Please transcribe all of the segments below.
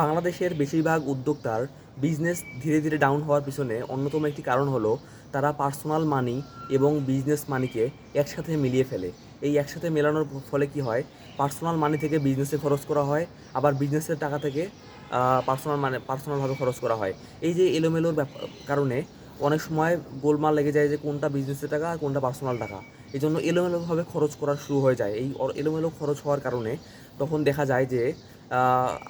বাংলাদেশের বেশিরভাগ উদ্যোক্তার বিজনেস ধীরে ধীরে ডাউন হওয়ার পিছনে অন্যতম একটি কারণ হলো তারা পার্সোনাল মানি এবং বিজনেস মানিকে একসাথে মিলিয়ে ফেলে। এই একসাথে মেলানোর ফলে কি হয়? পার্সোনাল মানি থেকে বিজনেসে খরচ করা হয়, আবার বিজনেসের টাকা থেকে পার্সোনাল মানে পার্সোনালভাবে খরচ করা হয়। এই যে এলোমেলোর কারণে অনেক সময় গোলমাল লেগে যায় যে কোনটা বিজনেসের টাকা আর কোনটা পার্সোনাল টাকা। এই জন্য এলোমেলোভাবে খরচ করা শুরু হয়ে যায়। এই এলোমেলো খরচ হওয়ার কারণে তখন দেখা যায় যে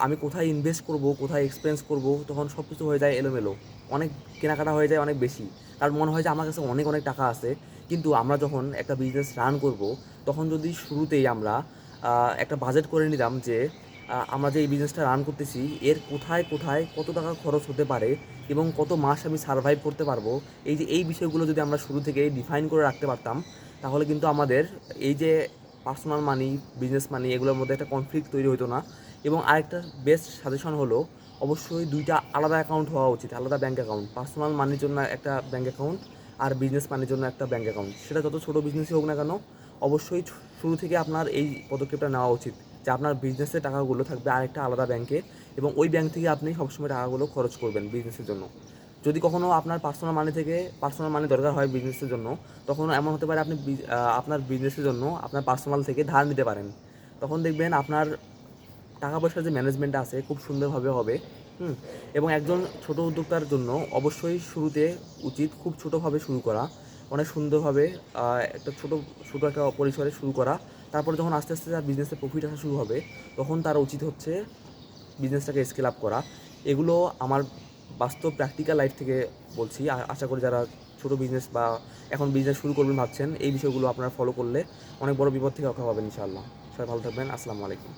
আমি কোথায় ইনভেস্ট করব, কোথায় এক্সপেন্স করব, তখন সব কিছু হয়ে যায় এলোমেলো। অনেক কেনাকাটা হয়ে যায়, অনেক বেশি। কারণ মনে হয় যে আমার কাছে অনেক অনেক টাকা আছে। কিন্তু আমরা যখন একটা বিজনেস রান করব, তখন যদি শুরুতেই আমরা একটা বাজেট করে নিলাম যে আমরা যে এই বিজনেসটা রান করতেছি, এর কোথায় কোথায় কত টাকা খরচ হতে পারে এবং কত মাস আমি সার্ভাইভ করতে পারব, এই যে, এই বিষয়গুলো যদি আমরা শুরু থেকে ডিফাইন করে রাখতে পারতাম, তাহলে কিন্তু আমাদের এই যে পার্সোনাল মানি বিজনেস মানি এগুলোর মধ্যে একটা কনফ্লিক্ট তৈরি হতো না। এবং আরেকটা বেস্ট সাজেশন হলো, অবশ্যই দুইটা আলাদা অ্যাকাউন্ট হওয়া উচিত, আলাদা ব্যাঙ্ক অ্যাকাউন্ট পার্সোনাল মানির জন্য একটা ব্যাঙ্ক অ্যাকাউন্ট আর বিজনেস মানির জন্য একটা ব্যাঙ্ক অ্যাকাউন্ট সেটা যত ছোটো বিজনেসই হোক না কেন, অবশ্যই শুরু থেকে আপনার এই পদক্ষেপটা নেওয়া উচিত, যে আপনার বিজনেসের টাকাগুলো থাকবে আরেকটা আলাদা ব্যাংকে এবং ওই ব্যাংক থেকে আপনি সবসময় টাকাগুলো খরচ করবেন বিজনেসের জন্য। যদি কখনও আপনার পার্সোনাল মানি থেকে পার্সোনাল মানি দরকার হয় বিজনেসের জন্য, তখন এমন হতে পারে আপনি আপনার বিজনেসের জন্য আপনার পার্সোনাল থেকে ধার নিতে পারেন। তখন দেখবেন আপনার টাকা পয়সার যে ম্যানেজমেন্টটা আছে খুব সুন্দরভাবে হবে, হুম? এবং একজন ছোট উদ্যোক্তার জন্য অবশ্যই শুরুতে উচিত খুব ছোটোভাবে শুরু করা, অনেক সুন্দরভাবে একটা ছোটো ছোটো একটা পরিসরে শুরু করা, তারপরে যখন আস্তে আস্তে তার বিজনেসে প্রফিট আসা শুরু হবে, তখন তার উচিত হচ্ছে বিজনেসটাকে স্কেল আপ করা। এগুলো আমার বাস্তব প্র্যাকটিক্যাল লাইফ থেকে বলছি। আশা করি যারা ছোটো বিজনেস বা এখন বিজনেস শুরু করবেন ভাবছেন, এই বিষয়গুলো আপনারা ফলো করলে অনেক বড় বিপদ থেকে রক্ষা পাবেন ইনশাআল্লাহ। সবাই ভালো থাকবেন, আসসালামু আলাইকুম।